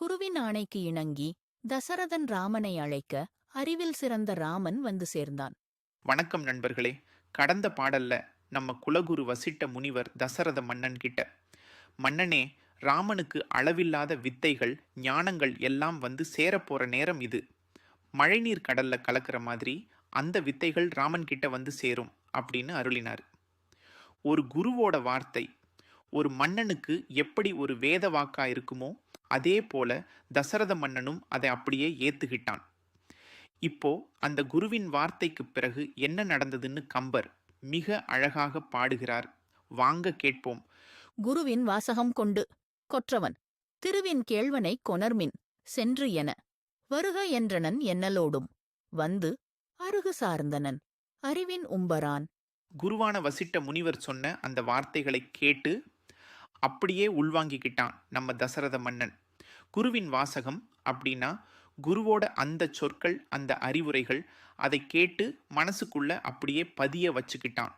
குருவின் ஆணைக்கு இணங்கி தசரதன் ராமனை அழைக்க அறிவில் சிறந்த ராமன் வந்து சேர்ந்தான். வணக்கம் நண்பர்களே. கடந்த பாடல்ல நம்ம குலகுரு வசிட்ட முனிவர் தசரத மன்னன் கிட்ட. மன்னனே ராமனுக்கு அளவில்லாத வித்தைகள் ஞானங்கள் எல்லாம் வந்து சேரப்போற நேரம் இது. மழைநீர் கடல்ல கலக்கிற மாதிரி அந்த வித்தைகள் ராமன் கிட்ட வந்து சேரும் அப்படின்னு அருளினார். ஒரு குருவோட வார்த்தை ஒரு மன்னனுக்கு எப்படி ஒரு வேத வாக்கா இருக்குமோ அதே போல தசரத மன்னனும் அதை அப்படியே ஏத்துக்கிட்டான். இப்போ அந்த குருவின் வார்த்தைக்கு பிறகு என்ன நடந்ததுன்னு கம்பர் மிக அழகாக பாடுகிறார். வாங்க கேட்போம். குருவின் வாசகம் கொண்டு. கொற்றவன் திருவின் கேழ்வனை கொணர்மின் சென்று என. வருக என்றனன் என்னலோடும். வந்து அருகு சார்ந்தனன் அறிவின் உம்பரான். குருவான வசிட்ட முனிவர் சொன்ன அந்த வார்த்தைகளை கேட்டு அப்படியே உள்வாங்கிக்கிட்டான் நம்ம தசரத மன்னன். குருவின் வாசகம் அப்படின்னா குருவோட அந்த சொற்கள் அந்த அறிவுரைகள் அதை கேட்டு மனசுக்குள்ள அப்படியே பதிய வச்சுக்கிட்டான்.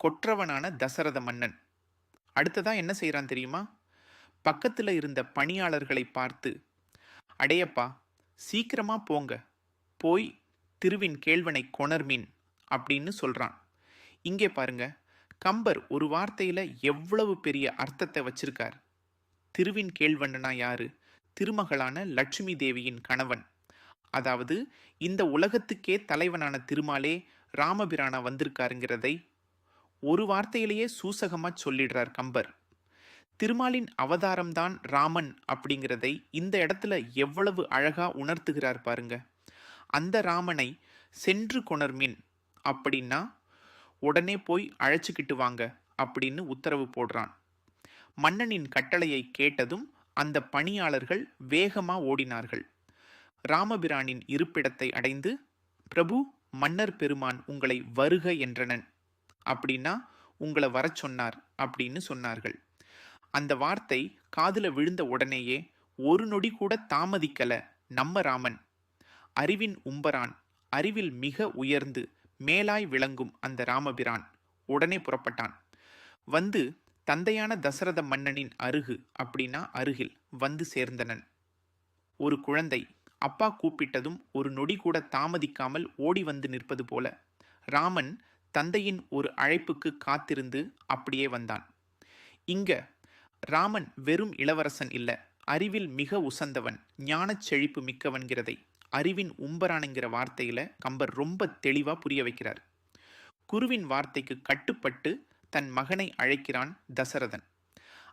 கொற்றவனான தசரத மன்னன். அடுத்ததான் என்ன செய்கிறான் தெரியுமா? பக்கத்தில் இருந்த பணியாளர்களை பார்த்து அடையப்பா சீக்கிரமா போங்க. போய் திருவின் கேழ்வனை கொணர்மீன் அப்படின்னு சொல்கிறான் இங்கே பாருங்க கம்பர் ஒரு வார்த்தையில் எவ்வளவு பெரிய அர்த்தத்தை வச்சிருக்கார்? திருவின் கேழ்வண்ணனா யாரு? திருமகளான லட்சுமி தேவியின் கணவன். அதாவது இந்த உலகத்துக்கே தலைவனான திருமாலே ராமபிரானா வந்திருக்காருங்கிறதை ஒரு வார்த்தையிலேயே சூசகமாக சொல்லிடுறார் கம்பர். திருமாலின் அவதாரம்தான் ராமன் அப்படிங்கிறதை இந்த இடத்துல எவ்வளவு அழகா உணர்த்துகிறார் பாருங்க. அந்த ராமனை சென்று கொணர்மின் அப்படின்னா உடனே போய் அழைச்சிக்கிட்டு வாங்க அப்படின்னு உத்தரவு போடுறான். மன்னனின் கட்டளையை கேட்டதும் அந்த பணியாளர்கள் வேகமா ஓடினார்கள். ராமபிரானின் இருப்பிடத்தை அடைந்து பிரபு மன்னர் பெருமான் உங்களை வருக என்றனன். அப்படின்னா உங்களை வரச் சொன்னார் அப்படின்னு சொன்னார்கள். அந்த வார்த்தை காதில் விழுந்த உடனேயே ஒரு நொடி கூட தாமதிக்கல நம்ம ராமன். அறிவின் உம்பரான் அறிவில் மிக உயர்ந்து மேலாய் விளங்கும் அந்த ராமபிரான் உடனே புறப்பட்டான். வந்து தந்தையான தசரத மன்னனின் அருகு அப்படின்னா அருகில் வந்து சேர்ந்தனன். ஒரு குழந்தை அப்பா கூப்பிட்டதும் ஒரு நொடி கூட தாமதிக்காமல் ஓடி வந்து நிற்பது போல ராமன் தந்தையின் ஒரு அழைப்புக்கு காத்திருந்து அப்படியே வந்தான். இங்க ராமன் வெறும் இளவரசன் இல்ல அறிவில் மிக உசந்தவன் ஞானச் செழிப்பு மிக்கவன்கிறதை அறிவின் உம்பரானுங்கிற வார்த்தையில் கம்பர் ரொம்ப தெளிவாக புரிய வைக்கிறார். குருவின் வார்த்தைக்கு கட்டுப்பட்டு தன் மகனை அழைக்கிறான் தசரதன்.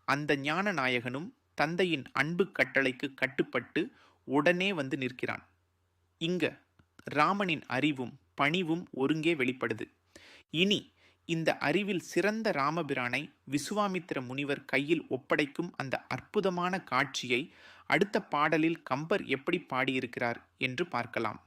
அந்த ஞான நாயகனும் தந்தையின் அன்பு கட்டளைக்கு கட்டுப்பட்டு உடனே வந்து நிற்கிறான். இங்க ராமனின் அறிவும் பணிவும் ஒருங்கே வெளிப்படுது. இனி இந்த அறிவில் சிறந்த ராமபிரானை விசுவாமித்திர முனிவர் கையில் ஒப்படைக்கும் அந்த அற்புதமான காட்சியை அடுத்த பாடலில் கம்பர் எப்படி பாடியிருக்கிறார் என்று பார்க்கலாம்.